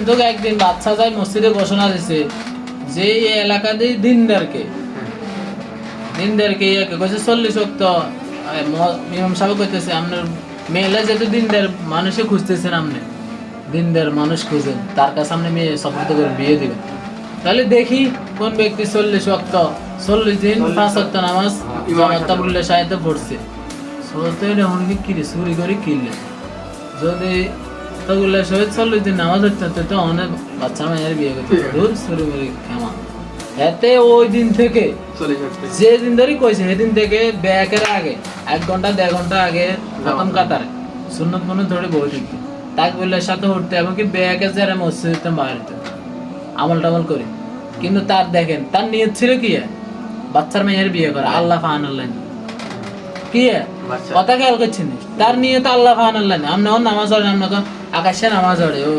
কিন্তু একদিন বাচ্চা যায় মসজিদে ঘোষণা দিছে যে এই এলাকাতে দিনদারকে দিনদারকে ইয়াকে কইছে চল্লিশ অক্ত ইমাম সাহেব কইতেছে আপনার মেয়েলা যেহেতু দিনদার মানুষে খুঁজতেছেন আপনি। দিনদার মানুষ খুঁজেন তার কাছে আপনি মেয়ে সফর করে বিয়ে দিবেন। তাহলে দেখি কোন ব্যক্তি চল্লিশ অক্ত চল্লিশ দিন পাঁচ অক্ত নামাজ জমাতাবুল্লাহ সাহেবে। পড়ছে। সোতে এখন কি কিরে চুরি করে কিনলে। যদি তগুল্লা শহীদ চল্লিশ দিন তো অনেক বাচ্চা মেয়ের বিয়ে করতে দূর মেরে খামা এতে ওই দিন থেকে যে দিন কইছে সেদিন থেকে ব্যাকের আগে এক ঘণ্টা দেড় ঘণ্টা আগে প্রথম কাতারে সুন্নত মনে ধরে বই থাকতো তাক বললে সাথে উঠতে এমনকি ব্যাগে যারা মসজিদ আমল টামল করি। কিন্তু তার দেখেন তার নিয়ত ছিল কি বাচ্চার মেয়ের বিয়ে করা আল্লাহ ফাহান আল্লাহ। কি। কথা খেয়াল করছেন তার নিয়ত আল্লাহ ফাহান আল্লাহ আমরা ওর নামাজ হরে আমরা কখন আকাশে নামাজ হরে ও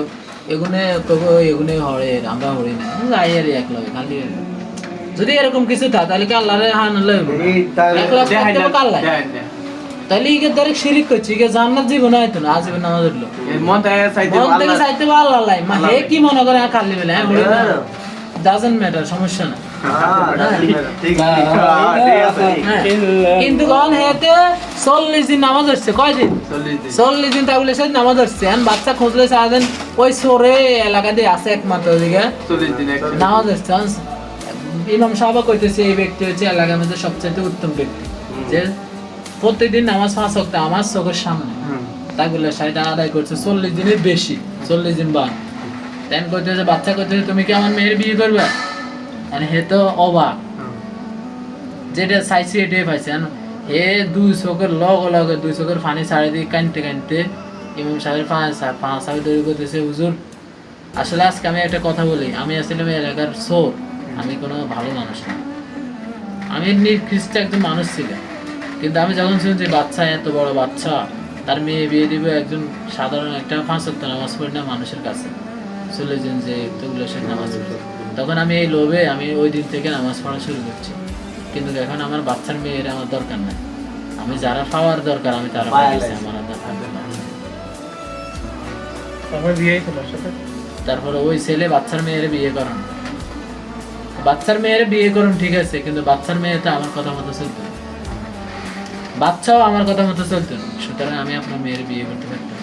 এগুনে কব এগুনে হরে আমরা হরি না। যাই আর এক লগে খালি যদি এরকম কিছু থা তাহলে কি আল্লাহরে হান আল্লাহ এক লাখ আল্লাহ। তাহলে ইকে ডাইরেক্ট শিরিক করছি ইকে জান্নাত জীবন হয়তো না আজীবন নামাজ হইল মন থেকে চাইতে মন থেকে আল্লাহ চাইতে আল্লাহ। মা হে কি মনে করে খালি বেলা হ্যাঁ না ম্যাটার সমস্যা না কিন্তু কখন হেতে চল্লিশ দিন নামাজ হচ্ছে কয় দিন? চল্লিশ দিন। সে নামাজ হচ্ছে এখন বাচ্চা খুঁজলে সারাদিন ওই সরে এলাকা দিয়ে আছে একমাত্র ওদিকে। দিন নামাজ হচ্ছে ইমাম সাহেব কইতেছে এই ব্যক্তি হচ্ছে এলাকার মধ্যে সবচেয়ে উত্তম ব্যক্তি। যে প্রত্যেকদিন নামাজ পাঁচ ওয়াক্ত আমার চোখের সামনে। বলে সেটা আদায় করছে চল্লিশ দিনের বেশি চল্লিশ দিন বাদ। তেন কইতেছে বাচ্চা কইতেছে তুমি কি আমার মেয়ের বিয়ে করবে? আর হে তো অবাক। যেটা চাইছি এটাই পাইছে হে দুই চোখের লগ লগে দুই চোখের পানি ছাড়ে দিয়ে কানতে কানতে ইমাম সাহেবের পাঁচ পাঁচ সাহেব তৈরি করতেছে হুজুর আসলে আজকে আমি একটা কথা বলি। আমি আসলে এই এলাকার সোর আমি কোনো ভালো মানুষ না। আমি নির্দিষ্ট একজন মানুষ ছিলাম। কিন্তু আমি যখন শুনি যে বাচ্চা এত বড় বাচ্চা তার মেয়ে বিয়ে দিবে একজন সাধারণ একটা পাঁচ সপ্তাহ নামাজ পড়ি না মানুষের কাছে। চলে যান যে তোগুলো সে নামাজ পড়ে। তখন আমি এই লোভে আমি ওই দিন থেকে নামাজ পড়া শুরু করছি। কিন্তু এখন আমার বাচ্চার মেয়ের আমার দরকার নাই। আমি যারা পাওয়ার দরকার আমি তারা পাইছি, আমার আর দরকার নাই। তারপর ওই ছেলে বাচ্চার মেয়ের বিয়ে করান। বাচ্চার মেয়ের বিয়ে করুন ঠিক আছে কিন্তু বাচ্চার মেয়ে তো আমার কথা মতো চলতো বাচ্চাও আমার কথা মতো চলতো সুতরাং আমি আপনার মেয়ের বিয়ে করতে পারতাম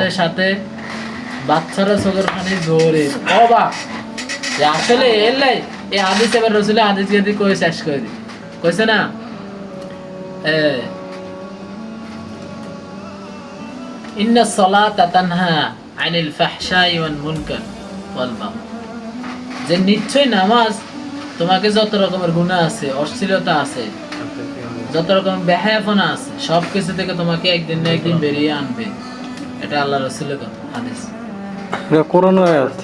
সাথে সাথে বাচ্চারা চোখের পানি জোরে অবাক আসলে এলাই এই হাদিস এবার রসুলের হাদিস যদি কয়ে শেষ করে দি। কইছে না? তানহা মুনকার ওয়াল যে নিশ্চয় নামাজ তোমাকে যত রকমের গুনাহ আছে, অশ্লীলতা আছে, যত রকমের বেহায়াপনা আছে সব কিছু থেকে তোমাকে একদিন না একদিন বেরিয়ে আনবে। এটা আল্লাহ রসুলের কথা হাদিস। এটা কোরআন আয়াত।